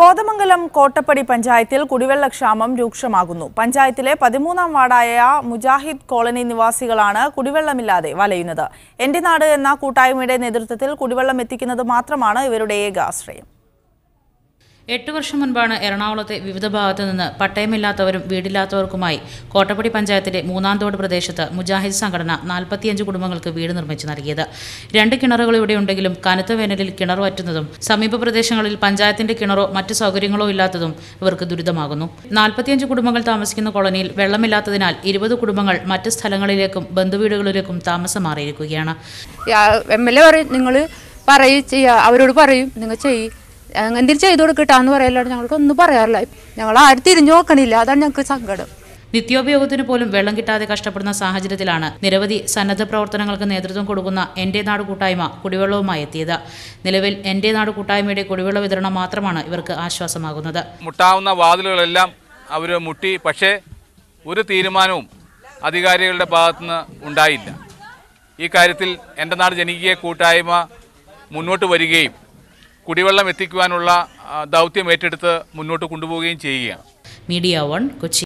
കോതമംഗലം കോട്ടപ്പടി പഞ്ചായത്തിൽ കുടിവെള്ളക്ഷാമം രൂക്ഷമാകുന്നു. പഞ്ചായത്തിലെ പതിമൂന്നാം വാർഡായ മുജാഹിദ് കോളനി നിവാസികളാണ് കുടിവെള്ളമില്ലാതെ വലയുന്നത്. എന്റെ നാട് എന്ന കൂട്ടായ്മയുടെ നേതൃത്വത്തിൽ കുടിവെള്ളം എത്തിക്കുന്നത് മാത്രമാണ് ഇവരുടെ ഏക ആശ്രയം. എട്ട് വർഷം മുൻപാണ് എറണാകുളത്തെ വിവിധ ഭാഗത്തു നിന്ന് പട്ടയമില്ലാത്തവരും വീടില്ലാത്തവർക്കുമായി കോട്ടപ്പടി പഞ്ചായത്തിലെ മൂന്നാം തോട് പ്രദേശത്ത് മുജാഹിദ് സംഘടന നാൽപ്പത്തിയഞ്ച് കുടുംബങ്ങൾക്ക് വീട് നിർമ്മിച്ചു നൽകിയത്. രണ്ട് കിണറുകൾ ഇവിടെ ഉണ്ടെങ്കിലും കനത്ത വേനലിൽ കിണർ വറ്റുന്നതും സമീപ പ്രദേശങ്ങളിൽ പഞ്ചായത്തിന്റെ കിണറോ മറ്റു സൗകര്യങ്ങളോ ഇല്ലാത്തതും ഇവർക്ക് ദുരിതമാകുന്നു. നാൽപ്പത്തിയഞ്ച് കുടുംബങ്ങൾ താമസിക്കുന്ന കോളനിയിൽ വെള്ളമില്ലാത്തതിനാൽ ഇരുപത് കുടുംബങ്ങൾ മറ്റ് സ്ഥലങ്ങളിലേക്കും ബന്ധുവീടുകളിലേക്കും താമസം മാറിയിരിക്കുകയാണ്. എം എൽ എ പറയും നിങ്ങൾ പറയും ചെയ്യുക അവരോട് പറയും നിങ്ങൾ ചെയ്യ്. എന്തെങ്കിലും ചെയ്തു കൊടുക്കട്ടാന്ന് പറയല്ലാണ്ട് ഞങ്ങൾക്ക് ഒന്നും പറയാറില്ല. ഞങ്ങൾ ആരും തിരിഞ്ഞു നോക്കണില്ല. അതാണ് ഞങ്ങൾക്ക് സങ്കടം. നിത്യോപയോഗത്തിന് പോലും വെള്ളം കിട്ടാതെ കഷ്ടപ്പെടുന്ന സാഹചര്യത്തിലാണ് നിരവധി സന്നദ്ധ പ്രവർത്തനങ്ങൾക്ക് നേതൃത്വം കൊടുക്കുന്ന എന്റെ നാട് കൂട്ടായ്മ കുടിവെള്ളവുമായി എത്തിയത്. നിലവിൽ എന്റെ നാട് കൂട്ടായ്മയുടെ കുടിവെള്ള വിതരണം മാത്രമാണ് ഇവർക്ക് ആശ്വാസമാകുന്നത്. മുട്ടാവുന്ന വാതിലുകളെല്ലാം അവർ മുട്ടി പക്ഷേ ഒരു തീരുമാനവും അധികാരികളുടെ ഭാഗത്തുനിന്ന് ഉണ്ടായില്ല. ഈ കാര്യത്തിൽ എന്റെ നാട് ജനകീയ കൂട്ടായ്മ മുന്നോട്ട് വരികയും കുടിവെള്ളം എത്തിക്കുവാനുള്ള ദൗത്യം ഏറ്റെടുത്ത് മുന്നോട്ട് കൊണ്ടുപോവുകയും ചെയ്യുകയാണ്. Media one Kochi.